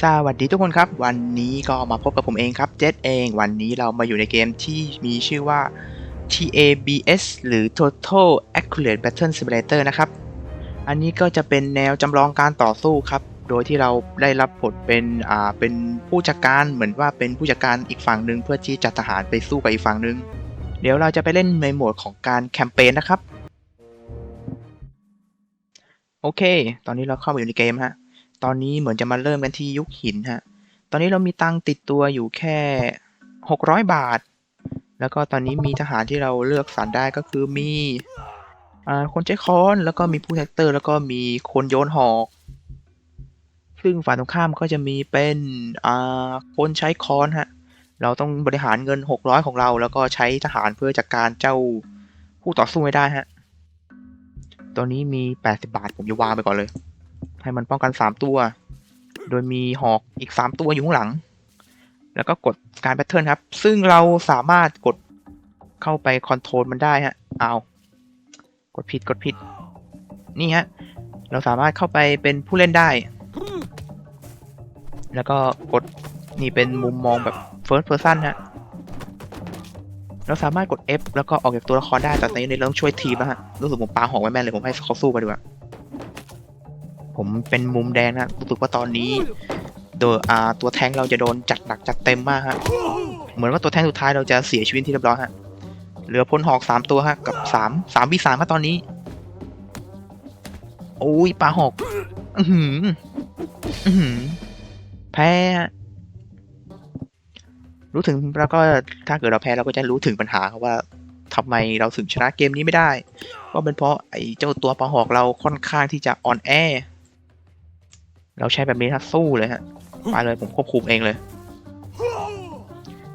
สวัสดีทุกคนครับ วันนี้ก็มาพบกับผมเองครับเจษเอง วันนี้เรามาอยู่ในเกมที่มีชื่อว่า TABS หรือ Total Accurate Battle Simulator นะครับ อันนี้ก็จะเป็นแนวจำลองการต่อสู้ครับ โดยที่เราได้รับบทเป็นอ่าเป็นผู้จัดการเหมือนว่าเป็นผู้จัดการอีกฝั่งหนึ่งเพื่อที่จะทหารไปสู้กับอีกฝั่งหนึ่งเดี๋ยวเราจะไปเล่นในโหมดของการแคมเปญนะครับ โอเค ตอนนี้เราเข้ามาอยู่ในเกมฮะ ตอนนี้เหมือนจะมาเริ่มกันที่ยุคหินฮะ ตอนนี้เรามีตังติดตัวอยู่แค่ 600 บาท แล้วก็ตอนนี้มีทหารที่เราเลือกสรรได้ก็คือมีอ่าคนใช้ค้อนแล้วก็มีผู้แท็กเตอร์ แล้วก็มีคนโยนหอก ซึ่งฝ่ายตรงข้ามก็จะมีเป็นอ่าคนใช้ค้อนฮะ เราต้องบริหารเงิน 600 ของเรา แล้วก็ใช้ทหารเพื่อจัดการเจ้าผู้ต่อสู้ให้ได้ฮะ ตัวนี้มี 80 บาทผมจะวางไปก่อนเลย ให้มันป้องกัน3ตัว โดยมีหอกอีก3ตัวอยู่ข้างหลัง แล้วก็กดการแพทเทิร์นครับ ซึ่งเราสามารถกดเข้าไปคอนโทรลมันได้ฮะเอากดผิดกดผิด นี่ฮะ เราสามารถเข้าไปเป็นผู้เล่นได้ แล้วก็กดนี่เป็นมุมมองแบบ first person ฮะ เราสามารถกด F แล้วก็ออกจากตัวละครได้ แต่ตอนนี้เราต้องช่วยทีมแล้วฮะ รู้สึกผมปาหอกไว้แม่นเลย ผมให้เขาสู้ไปดีกว่า ผมเป็นมุมแดงนะรู้สึกว่าตอนนี้โดยอ่าตัวแทงค์เราจะโดนจัดหนักจัดเต็มมากฮะเหมือนว่าตัวแทงค์สุดท้ายเราจะเสียชีวิตที่เรียบร้อยฮะเหลือพลหอกสามตัวฮะกับสามสามวิสามมาตอนนี้ โอ้ยปลาหอกอือหืออือหือแพ้ฮะรู้ถึงแล้วก็ถ้าเกิดเราแพ้เราก็จะรู้ถึงปัญหาครับว่าทำไมเราถึงชนะเกมนี้ไม่ได้ก็เป็นเพราะไอ้เจ้าตัวปลาหอกเราค่อนข้างที่จะอ่อนแอ เราใช้แบบนี้ถ้าสู้เลยฮะไปเลยผมควบคุมเองเลย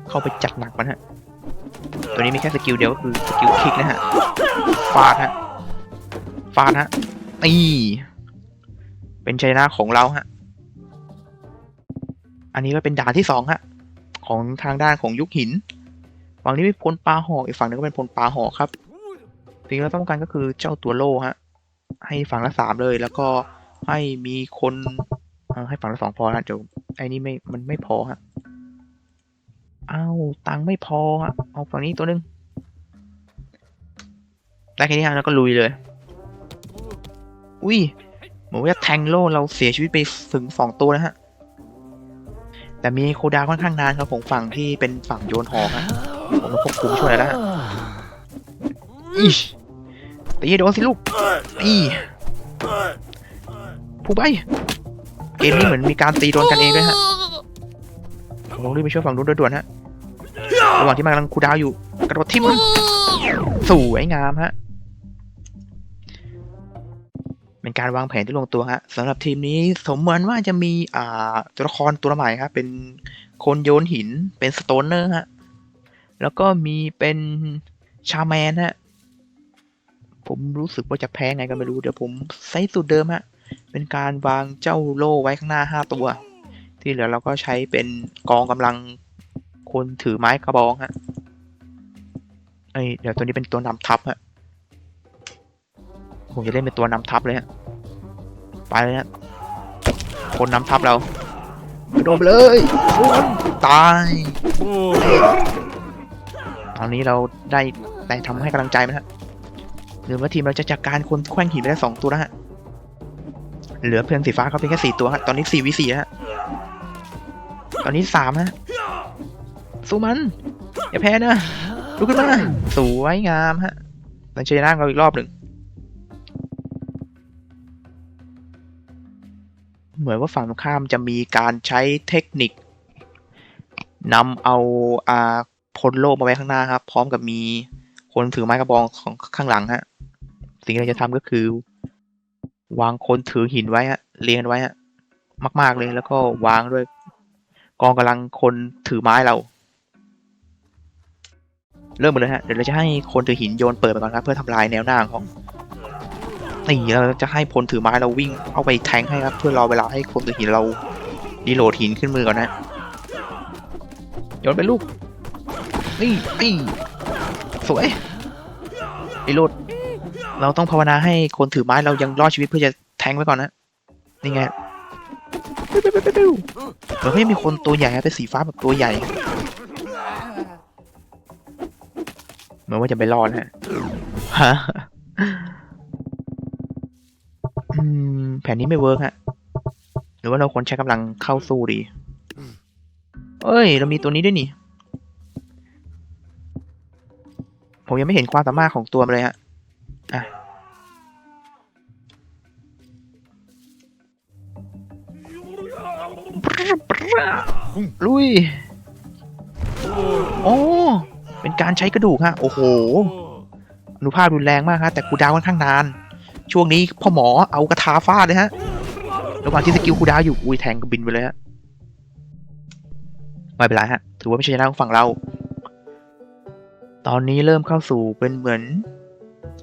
เข้าไปจัดหนักมันฮะ ตัวนี้มีแค่สกิลเดียวก็คือสกิลคลิกนะฮะ ฟาดฮะ ฟาดฮะนี่เป็นชัยชนะของเราฮะ อันนี้ก็เป็นด่านที่สองฮะ ของทางด้านของยุคหิน ฝั่งนี้เป็นพลปลาหอกอีกฝั่งนึงก็เป็นพลปลาหอกครับ สิ่งที่เราต้องการก็คือเจ้าตัวโล่ฮะ ให้ฝั่งละสามเลยแล้วก็ ให้มีคนให้ฝั่งละสองพอนะเดี๋ยวไอ้นี่ไม่มันไม่พอฮะอ้าวตังไม่พอฮะเอาฝั่งนี้ตัวหนึงได้แค่นี้ฮะแล้วก็ลุยเลย อุ้ยเหมือนว่าแทงโลเราเสียชีวิตไปถึงสองตัวนะฮะ แต่มีโคดาวค่อนข้างนานครับผมฝั่งที่เป็นฝั่งโยนหอกฮะผมมาควบคุมช่วยแล้วฮะอีตีโดนสิลูกอี ผู้ใบเกมนี้เหมือนมีการตีโดนกันเองด้วยฮะผมต้องรีบไปช่วยฝั่งนู้นด่วนๆฮะระหว่างที่มันกำลังคูดาวอยู่ กระโดดทิ่มมันสวยงามฮะเป็นการวางแผนที่ลงตัวฮะสำหรับทีมนี้สมเหมือนว่าจะมีอ่าตัวละครตัวใหม่ครับเป็นคนโยนหินเป็นสโตนเนอร์ฮะแล้วก็มีเป็นชาแมนฮะผมรู้สึกว่าจะแพ้ไงก็ไม่รู้ เดี๋ยวผมใช้สูตรเดิมฮะ เป็นการวางเจ้าโล่ไว้ข้างหน้าห้าตัว ที่เหลือเราก็ใช้เป็นกองกำลังคนถือไม้กระบองฮะเอ้ยเดี๋ยวตัวนี้เป็นตัวนำทัพฮะผมจะเล่นเป็นตัวนำทัพเลยฮะไปเลยฮะคนนำทัพเราโดดไปเลยตายตอนนี้เราได้ได้ทำให้กำลังใจมันฮะหรือว่าทีมเราจะจัดการคนแขว้งหินไปได้สองตัวแล้วฮะ เหลือเพื่อนสีฟ้าเขาเพียงแค่สี่ตัวฮะตอนนี้สี่วิสี่ฮะตอนนี้สามฮะสู้มัน อย่าแพ้นะลุกขึ้นมาสวยงามฮะเราชนะเราอีกรอบหนึ่งเหมือนว่าฝั่งตรงข้ามจะมีการใช้เทคนิคนำเอาอ่าพลโลกมาไว้ข้างหน้าครับ พร้อมกับมีคนถือไม้กระบองของข้างหลังฮะ สิ่งที่เราจะทำก็คือ วางคนถือหินไว้ฮะเรียงกันไว้ฮะมาก ๆ เลยแล้วก็วางด้วย กองกำลังคนถือไม้เรา เริ่มหมดเลยฮะเดี๋ยวเราจะให้คนถือหินโยนเปิดไปก่อนครับ เพื่อทำลายแนวหน้าของนี่เราจะให้พลถือไม้เราวิ่งเอาไปแทงให้ครับ เพื่อรอเวลาให้คนถือหินเราดีโหลดหินขึ้นมือก่อนนะโยนไปลูกนี่นี่สวยไอ้โรด เราต้องภาวนาให้คนถือไม้เรายังรอดชีวิตเพื่อจะแทงไว้ก่อนนะนี่ไงปิ้วปิ้วปิ้วปิ้วปิ้วเหมือนเขายังมีคนตัวใหญ่ฮะเป็นสีฟ้าแบบตัวใหญ่เหมือนว่าจะไปรอดฮะฮะแผนนี้ไม่เวิร์กฮะหรือว่าเราควรใช้กำลังเข้าสู้ดี เอ้ย เรามีตัวนี้ด้วยนี่ ผมยังไม่เห็นความสามารถของตัวมันเลยฮะ ลุย โอ้ เป็นการใช้กระดูกฮะ โอ้โห อนุภาพรุนแรงมากฮะ แต่คูดาวค่อนข้างนาน ช่วงนี้พ่อหมอเอากระทาฟาดเลยฮะ ระหว่างที่สกิลคูดาวอยู่ อุ้ยแทงก็บินไปเลยฮะ ไม่เป็นไรฮะ ถือว่าไม่ใช่ชนะของฝั่งเรา ตอนนี้เริ่มเข้าสู่เป็นเหมือน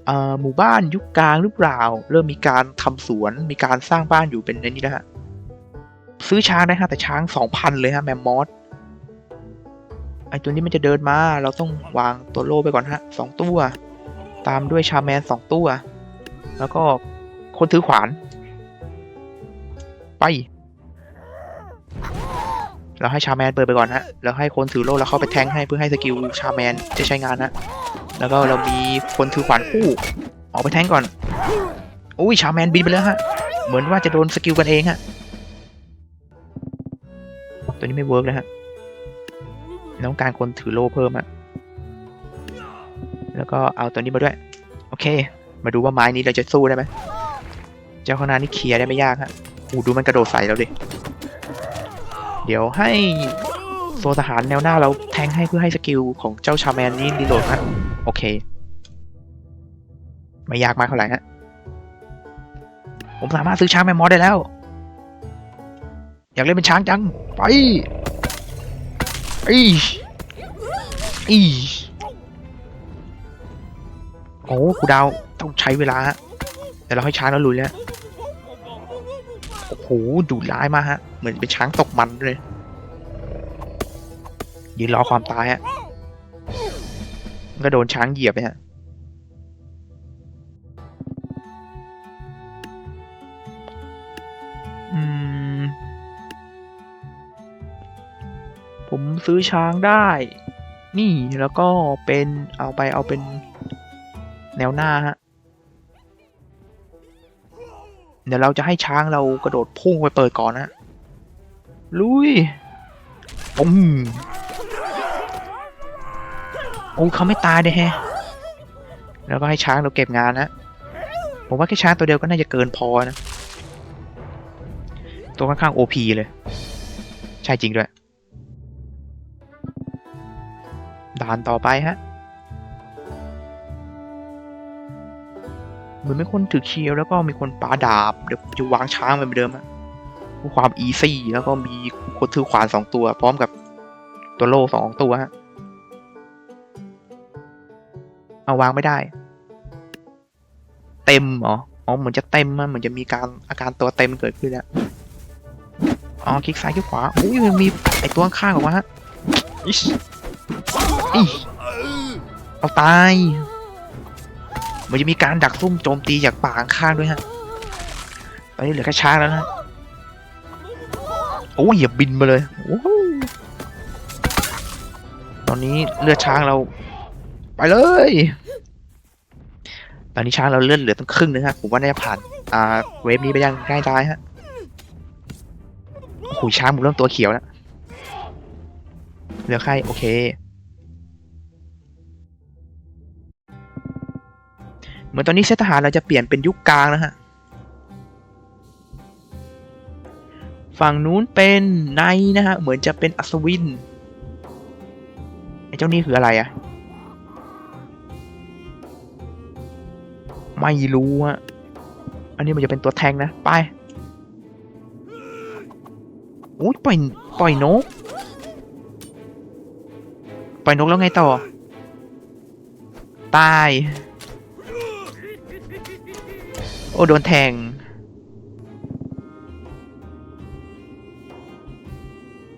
อหมู่บ้านยุคกลางหรือเปล่า เริ่มมีการทำสวน มีการสร้างบ้านอยู่เป็นในนี้แล้วฮะ ซื้อช้างได้ฮะแต่ช้างสองพันเลยฮะแมมมอสไอตัวนี้มันจะเดินมา เราต้องวางตัวโล่ไปก่อนฮะสองตัว ตามด้วยชาแมนสองตัว แล้วก็คนถือขวาน ไป เราให้ชาแมนเปิดไปก่อนฮะแล้วให้คนถือโล่แล้วเข้าไปแทงให้เพื่อให้สกิลชาแมนจะใช้งานฮะแล้วก็เรามีคนถือขวานคู่ออกไปแทงก่อนอุ้ยชาแมนบินไปแล้วฮะ เหมือนว่าจะโดนสกิลกันเองฮะ ตัวนี้ไม่เวิร์กเลยฮะต้องการคนถือโล่เพิ่มอะแล้วก็เอาตัวนี้มาด้วย โอเค มาดูว่าไม้นี้เราจะสู้ได้ไหมเจ้าข้างหน้านี่เคลียร์ได้ไม่ยากฮะอู้ดูมันกระโดดใส่เราดิ เดี๋ยวให้โซทหารแนวหน้าเราแทงให้เพื่อให้สกิลของเจ้าชาแมนนี้รีโหลดฮะโอเค ไม่ยากมากเท่าไหร่ฮะ ผมสามารถซื้อช้างแมมมอสได้แล้ว อยากเล่นเป็นช้างจัง ไปอีอีโอ้ครูดาวต้องใช้เวลาฮะแต่เราให้ช้างแล้วลุยแล้วโอ้โหดุร้ายมากฮะ เหมือนเป็นช้างตกมันเลยยืนรอความตายฮะก็โดนช้างเหยียบไปฮะอืม ผมซื้อช้างได้ นี่แล้วก็เป็นเอาไปเอาเป็นแนวหน้าฮะ เดี๋ยวเราจะให้ช้างเรากระโดดพุ่งไปเปิดก่อนนะ ลุยปุ้มโอ้เขาไม่ตายเลยแฮะ แล้วก็ให้ช้างเราเก็บงานนะ ผมว่าแค่ช้างตัวเดียวก็น่าจะเกินพอนะ ตัวค่อนข้างโอพีเลย ใช่จริงด้วย ด่านต่อไปฮะเหมือนมีคนถือเคียวแล้วก็มีคนปาดาบ เดี๋ยวจะวางช้างไปเหมือนเดิมฮะความอีซี่แล้วก็มีคนถือขวานสองตัว พร้อมกับตัวโล่สองตัวฮะเอาวางไม่ได้ เต็มเหรออ๋อเหมือนจะเต็มอะเหมือนจะมีการอาการตัวเต็มเกิดขึ้นแล้วอ๋อคลิกซ้ายคลิกขวาอุ้ยมันมีไอตัวข้างออกมาฮะอิช เอาตาย มันจะมีการดักซุ่มโจมตีจากป่าข้างด้วยฮะ ตอนนี้เหลือแค่ช้างแล้วนะโอ้ยอย่าบินมาเลย ตอนนี้เลือดช้างเรา ไปเลย ตอนนี้ช้างเราเลื่อนเหลือตั้งครึ่งนึงฮะ ผมว่าน่าจะผ่าน อ่า เวฟนี้ไปยังง่ายได้ฮะโอ้โหช้างผมเริ่มตัวเขียวแล้ว เหลือใคร โอเค เหมือนตอนนี้เซตทหารเราจะเปลี่ยนเป็นยุคกลางนะฮะ ฝั่งนู้นเป็นไนนะฮะ เหมือนจะเป็นอัศวิน ไอ้เจ้านี่คืออะไรอะไม่รู้อะอันนี้มันจะเป็นตัวแทงนะ ไปอุ้ยปล่อยปล่อยนก ปล่อยนกแล้วไงต่อ ตาย โอ้โดนแทง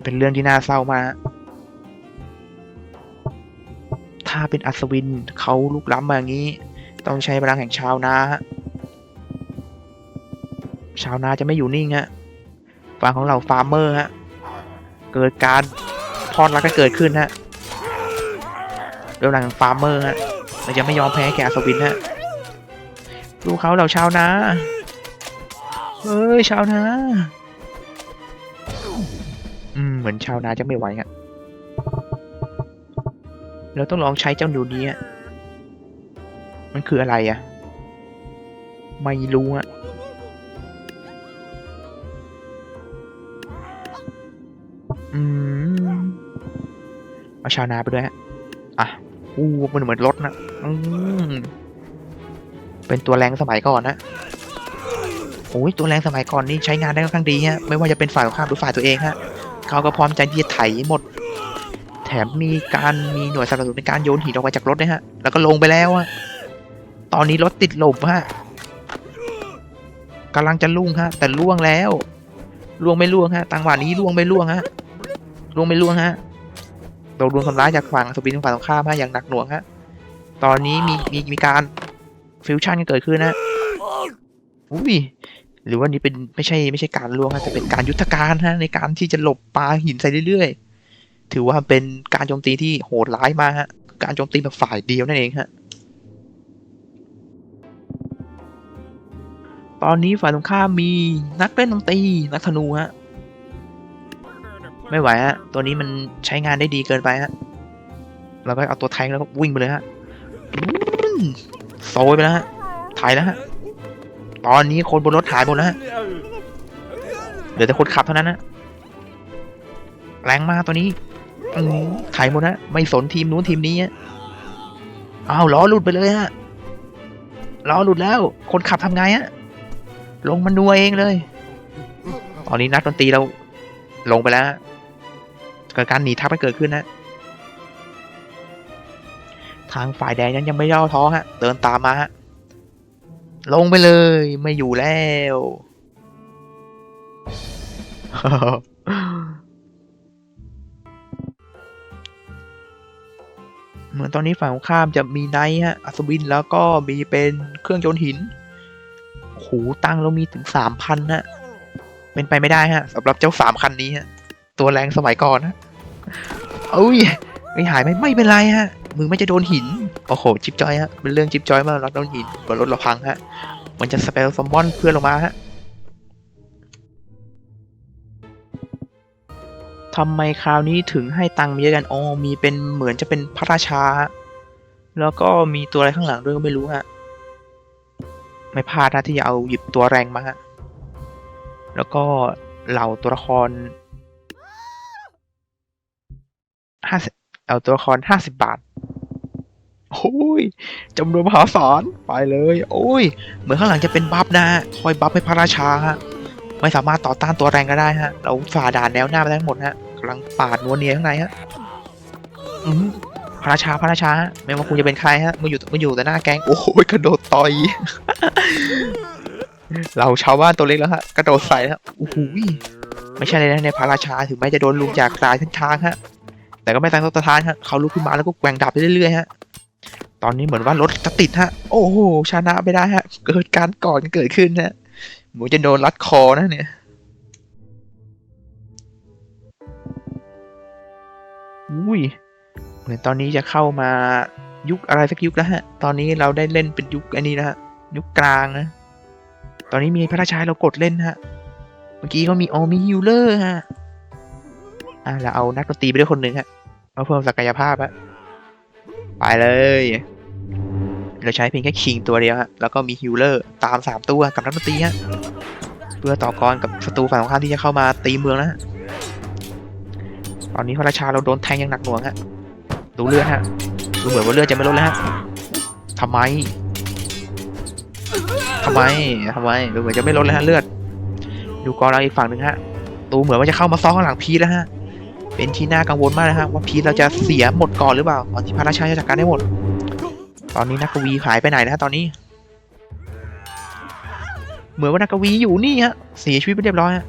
เป็นเรื่องที่น่าเศร้ามาก ถ้าเป็นอัศวินเขาลุกล้ำมาอย่างนี้ ต้องใช้พลังแห่งชาวนาชาวนาจะไม่อยู่นิ่งฮะฝั่งของเราฟาร์มเมอร์ฮะ เกิดการพอดรักกันเกิดขึ้นฮะเรื่องหลังของฟาร์มเมอร์ฮะมันจะไม่ยอมแพ้แกอัศวินฮะ ดูเขาเราชาวนาเฮ้ยชาวนาอืมเหมือนชาวนาจะไม่ไหวฮะเราต้องลองใช้เจ้าหนูนี้อะมันคืออะไรอะไม่รู้อะอืมเอาชาวนาไปด้วยฮะอะอู้มันเหมือนรถนะอืม เป็นตัวแรงสมัยก่อนนะโอ้ยตัวแรงสมัยก่อนนี่ใช้งานได้ค่อนข้างดีฮะ ไม่ว่าจะเป็นฝ่ายตรงข้ามหรือฝ่ายตัวเองฮะเขาก็พร้อมใจที่จะไถหมด แถมมีการมีหน่วยสนับสนุนในการโยนหินออกมาจากรถด้วยฮะ แล้วก็ลงไปแล้วอะตอนนี้รถติดหลมฮะกำลังจะล่งฮะ แต่ล่วงแล้วล่วงไม่ล่วงฮะตังหวะนี้ล่วงไม่ล่วงฮะล่วงไม่ล่วงฮะโดนรุนทำร้ายจากฝั่งสปินฝั่งตรงข้ามฮะอย่างหนักหน่วงฮะตอนนี้มีมีมีการ ฟิวชั่นกันเกิดขึ้นนะอุ้ยหรือว่านี่เป็นไม่ใช่ไม่ใช่การล่วงฮะแต่เป็นการยุทธการฮะในการที่จะหลบปลาหินใส่เรื่อยๆ ถือว่าเป็นการโจมตีที่โหดร้ายมากฮะ การโจมตีแบบฝ่ายเดียวนั่นเองฮะ ตอนนี้ฝ่ายตรงข้ามมีนักเล่นดนตรีนักธนูฮะ ไม่ไหวฮะ ตัวนี้มันใช้งานได้ดีเกินไปฮะ เราก็เอาตัวแทงแล้วก็วิ่งไปเลยฮะ โซยไปแล้วฮะถ่ายแล้วฮะตอนนี้คนบนรถหายหมดแล้วฮะเหลือแต่คนขับเท่านั้นนะแรงมากตัวนี้ถ่ายหมดนะไม่สนทีมนู้นทีมนี้ฮะอ้าวล้อหลุดไปเลยฮะล้อหลุดแล้ว คนขับทำไงฮะลงมานัวเองเลย ตอนนี้นักดนตรีเราลงไปแล้ว เกิดการหนีทับกันเกิดขึ้นนะางฝ่ายแดงนั้นยังไม่ย่อท้อฮะ เดินตามมาฮะ ลงไปเลยไม่อยู่แล้ว เหมือนตอนนี้ฝั่งของข้ามจะมีไนท์ฮะ อัศวินแล้วก็มีเป็นเครื่องโยนหินโอ้โหตั้งค์เรามีถึงสามพันฮะ เป็นไปไม่ได้ฮะสำหรับเจ้าสามคันนี้ฮะ ตัวแรงสมัยก่อนฮะเอ้ยไม่หายไหมไม่เป็นไรฮะ มือไม่จะโดนหิน โอ้โห จิบจอยฮะ เป็นเรื่องจิบจอยมากเราโดนหินบนรถเราพังฮะ มันจะสเปลซัมมอนเพื่อนลงมาฮะทำไมคราวนี้ถึงให้ตังค์มีเยอะกันอ๋อมีเป็นเหมือนจะเป็นพระราชาฮะแล้วก็มีตัวอะไรข้างหลังด้วยก็ไม่รู้ฮะ ไม่พลาดนะที่จะเอาหยิบตัวแรงมาฮะ แล้วก็เหล่าตัวละครห้า เอาตัวละครห้าสิบบาทโอ้ยจำนวนมหาศาลไปเลย โอ้ย เหมือนข้างหลังจะเป็นบัฟนะคอยบัฟให้พระราชาฮะไม่สามารถต่อต้านตัวแรงก็ได้ฮะ เราฝ่าด่านแนวหน้าไปทั้งหมดฮะกำลังปาดนัวเนียข้างในฮะอืมพระราชาพระราชาไม่ว่าคุณจะเป็นใครฮะมาอยู่มาอยู่แต่หน้าแก๊งโอ้ยกระโดดต่อย เราชาวบ้านตัวเล็กแล้วฮะกระโดดใส่ฮะโอ้โหไม่ใช่เลยนะในพระราชาถึงแม้จะโดนลุมจากสายทั้งทางฮะ แต่ก็ไม่ตั้งตัวทานฮะเขาลุกขึ้นมาแล้วก็แกว่งดาบไปเรื่อยๆฮะตอนนี้เหมือนว่ารถจะติดฮะ โอ้โหชนะไม่ได้ฮะ เกิดการก่อนเกิดขึ้นฮะหมูจะโดนรัดคอนะเนี่ยอุ้ยเหมือนตอนนี้จะเข้ามายุคอะไรสักยุคแล้วฮะ ตอนนี้เราได้เล่นเป็นยุคอันนี้นะฮะ ยุคกลางนะ ตอนนี้มีพระราชาเรากดเล่นฮะ เมื่อกี้ก็มีออมีฮิลเลอร์ฮะ อะเราเอานักดนตรีไปด้วยคนหนึ่งฮะ เอาเพิ่มศักยภาพฮะไปเลยเราใช้เพียงแค่คิงตัวเดียวฮะแล้วก็มีฮิลเลอร์ตามสามตัวกับนักดนตรีฮะเพื่อต่อกรกับศัตรูฝั่งตรงข้ามที่จะเข้ามาตีเมืองนะฮะตอนนี้พระราชาเราโดนแทงอย่างหนักหน่วงฮะดูเลือดฮะดูเหมือนว่าเลือดจะไม่ลดแล้วฮะทำไมทำไมทำไมดูเหมือนจะไม่ลดแล้วฮะเลือด ดูกองเราอีกฝั่งหนึ่งฮะดูเหมือนว่าจะเข้ามาซ้อนข้างหลังพีทแล้วฮะ เป็นที่น่ากังวลมากนะฮะว่าพีเราจะเสียหมดก่อนหรือเปล่าก่อนที่พระราชาจะจัดการได้หมด ตอนนี้นักกวีหายไปไหนนะฮะตอนนี้ เหมือนว่านักกวีอยู่นี่ฮะเสียชีวิตไปเรียบร้อยฮะ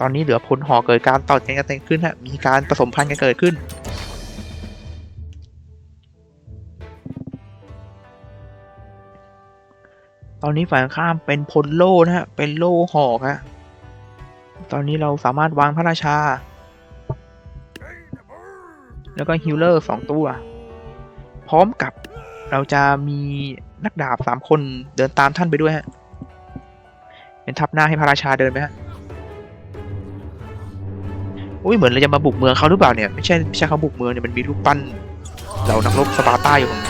ตอนนี้เหลือพลหอเกิดการต่อกันกันขึ้นฮะมีการผสมพันธุ์กันเกิดขึ้นตอนนี้ฝ่ายข้ามเป็นพลโล่นะฮะ เป็นโล่หอกฮะ ตอนนี้เราสามารถวางพระราชา แล้วก็ฮิลเลอร์สองตัว พร้อมกับเราจะมีนักดาบสามคนเดินตามท่านไปด้วยฮะ เป็นทับหน้าให้พระราชาเดินไหมฮะอุ้ยเหมือนเราจะมาบุกเมืองเขาหรือเปล่าเนี่ยไม่ใช่ไม่ใช่เขาบุกเมืองเนี่ยมันมีรูปปั้นเหล่านักรบสปาร์ตาอยู่ของ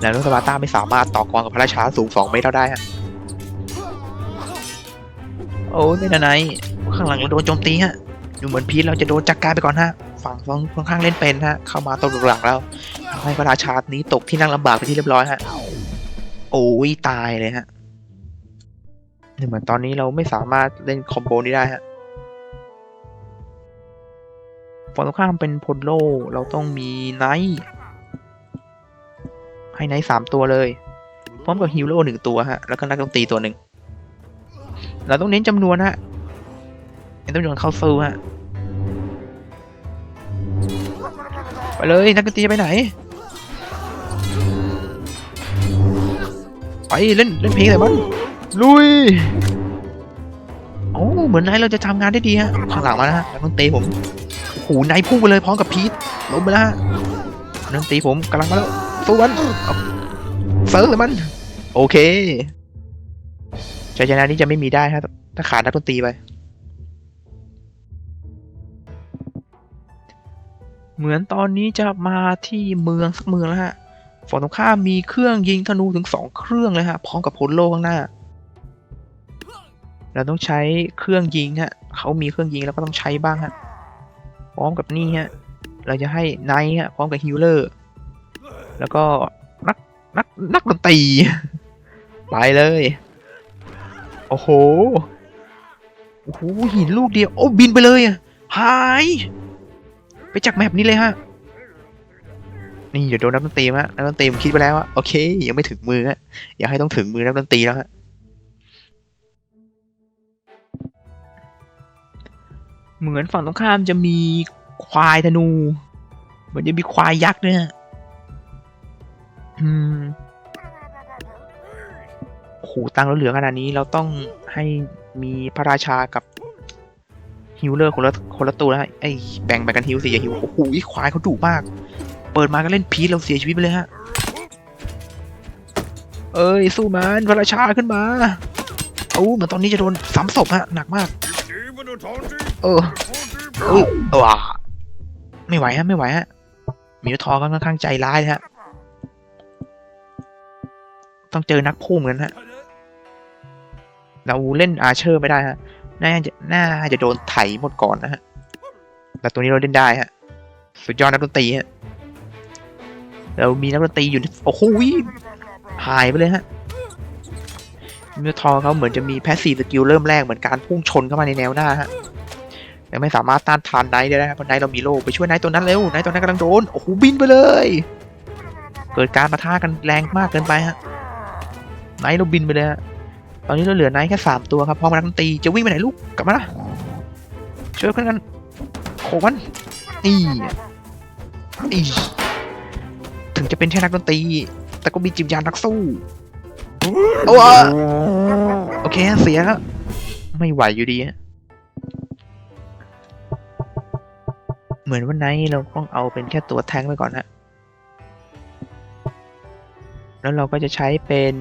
แล้วนักรบสปาร์ตาไม่สามารถต่อกรกับพระราชาสูงสองเมตรได้ฮะ โอ้ยไม่นานไหนข้างหลังเราโดนโจมตีฮะดูเหมือนพีทเราจะโดนจัดการไปก่อนฮะฝั่งฝั่งค่อนข้างเล่นเป็นฮะเข้ามาตรงหลังแล้วทำให้พระราชานี้ตกที่นั่งลำบากไปที่เรียบร้อยฮะโอ้ยตายเลยฮะเหมือนตอนนี้เราไม่สามารถเล่นคอมโบนี้ได้ฮะฝั่งตรงข้ามเป็นพลโลเราต้องมีไนท์ให้ไนท์สามตัวเลย พร้อมกับฮีโร่หนึ่งตัวฮะ แล้วก็นักดนตรีตัวหนึ่ง เราต้องเน้นจำนวนฮะเน้นจำนวนเข้าสู้ฮะไปเลยนักดนตรีจะไปไหนไปเล่นเล่นเพลงแต่มันลุยโอ้เหมือนนท์เราจะทำงานได้ดีฮะข้างหลังมานะฮะนักดนตรีผมโอ้โหนท์พุ่งไปเลยพร้อมกับพีทล้มไปแล้วฮะนักดนตรีผมกำลังมาแล้วสู้มันเอาเซิร์ฟเลยมัน โอเค ชัยชนะนี้จะไม่มีได้ฮะถ้าขาดนักดนตรีไป เหมือนตอนนี้จะมาที่เมืองสักเมืองแล้วฮะฝั่งตรงข้ามมีเครื่องยิงธนูถึงสองเครื่องเลยฮะพร้อมกับพลโลข้างหน้า เราต้องใช้เครื่องยิงฮะเขามีเครื่องยิงแล้วก็ต้องใช้บ้างฮะพร้อมกับนี่ฮะเราจะให้ไนท์ฮะพร้อมกับฮิลเลอร์แล้วก็นักนักนักดนตรีไปเลย โอ้โห โอ้โหหินลูกเดียว โอ้บินไปเลยอะหาย ไปจากแมปนี้เลยฮะ นี่เดี๋ยวโดนนักดนตรีฮะนักดนตรีผมคิดไปแล้วว่าโอเค ยังไม่ถึงมือฮะอย่าให้ต้องถึงมือนักดนตรีแล้วฮะ เหมือนฝั่งตรงข้ามจะมีควายธนู เหมือนจะมีควายยักษ์เนี่ยอืม ตังค์เราเหลือขนาดนี้เราต้องให้มีพระราชากับฮิลเลอร์คนละคนละตัวนะไอ้แบ่งแบ่งกันฮิลสิอย่าฮิลโอ้โหควายเขาดุมาก เปิดมาก็เล่นพีทเราเสียชีวิตไปเลยฮะ เอ้ยสู้มันพระราชาขึ้นมาโอ้เหมือนตอนนี้จะโดนสามศพฮะหนักมาก เออเอ้ยว้าไม่ไหวฮะไม่ไหวฮะมีทอก็ค่อนข้างใจร้ายฮะ ต้องเจอนักพุ่มกันฮะ เราเล่นอาเชอร์ไม่ได้ฮะน่าจะน่าจะโดนไถหมดก่อนนะฮะ แต่ตัวนี้เราเล่นได้ฮะ สุดยอดนักดนตรีฮะ เรามีนักดนตรีอยู่ โอ้โหหายไปเลยฮะมิวทอเขาเหมือนจะมีแพสซีฟสกิลเริ่มแรกเหมือนการพุ่งชนเข้ามาในแนวหน้าฮะแต่ไม่สามารถต้านทานไนท์ได้นะครับเพราะไนท์เรามีโล่ไปช่วยไนท์ตัวนั้นเร็วไนท์ตัวนั้นกำลังโดน โอ้โหบินไปเลย เกิดการปะทะกันแรงมากเกินไปฮะไนท์เราบินไปเลยฮะ ตอนนี้เราเหลือไนท์แค่สามตัวครับพร้อมกับนักดนตรีจะวิ่งไปไหนลูกกลับมาละช่วยกันกันโขกมันนี่นี่ถึงจะเป็นแค่นักดนตรี แต่ก็มีจิตวิญญาณนักสู้โอ้โอเคเสียแล้วไม่ไหวอยู่ดีฮะเหมือนวันไหนเราต้องเอาเป็นแค่ตัวแทงไปก่อนฮะแล้วเราก็จะใช้เป็น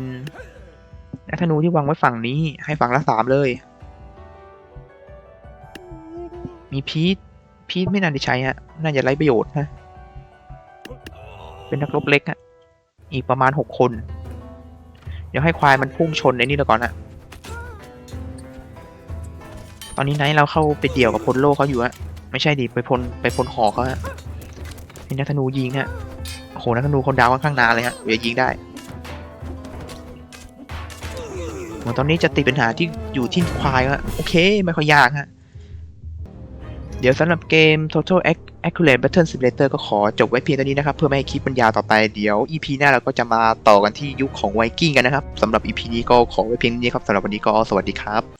นักธนูที่วางไว้ฝั่งนี้ให้ฝั่งละสามเลย มีพีทพีทไม่น่าจะใช้ฮะ น่าจะไร้ประโยชน์ฮะเป็นนักรบเล็กฮะ อีกประมาณหกคน เดี๋ยวให้ควายมันพุ่งชนในนี่แล้วก่อนฮะ ตอนนี้ไนท์เราเข้าไปเดี่ยวกับพลโลเขาอยู่ฮะ ไม่ใช่ดิไปพลไปพลหอเขาฮะเป็นนักธนูยิงฮะ โอ้โหนักธนูคนดาวค่อนข้างนานเลยฮะเดี๋ยวยิงได้ ตอนนี้จะติดปัญหาที่อยู่ที่ควายฮะโอเค ไม่ค่อยยากฮะ เดี๋ยวสำหรับเกม Total Accurate Battle Simulator ก็ขอจบไว้เพียงเท่านี้นะครับ เพื่อไม่ให้คลิปมันยาวต่อไปเดี๋ยว EP หน้าเราก็จะมาต่อกันที่ยุคของไวกิ้งกันนะครับสำหรับ EP นี้ก็ขอไว้เพียงนี้ครับสำหรับวันนี้ก็สวัสดีครับ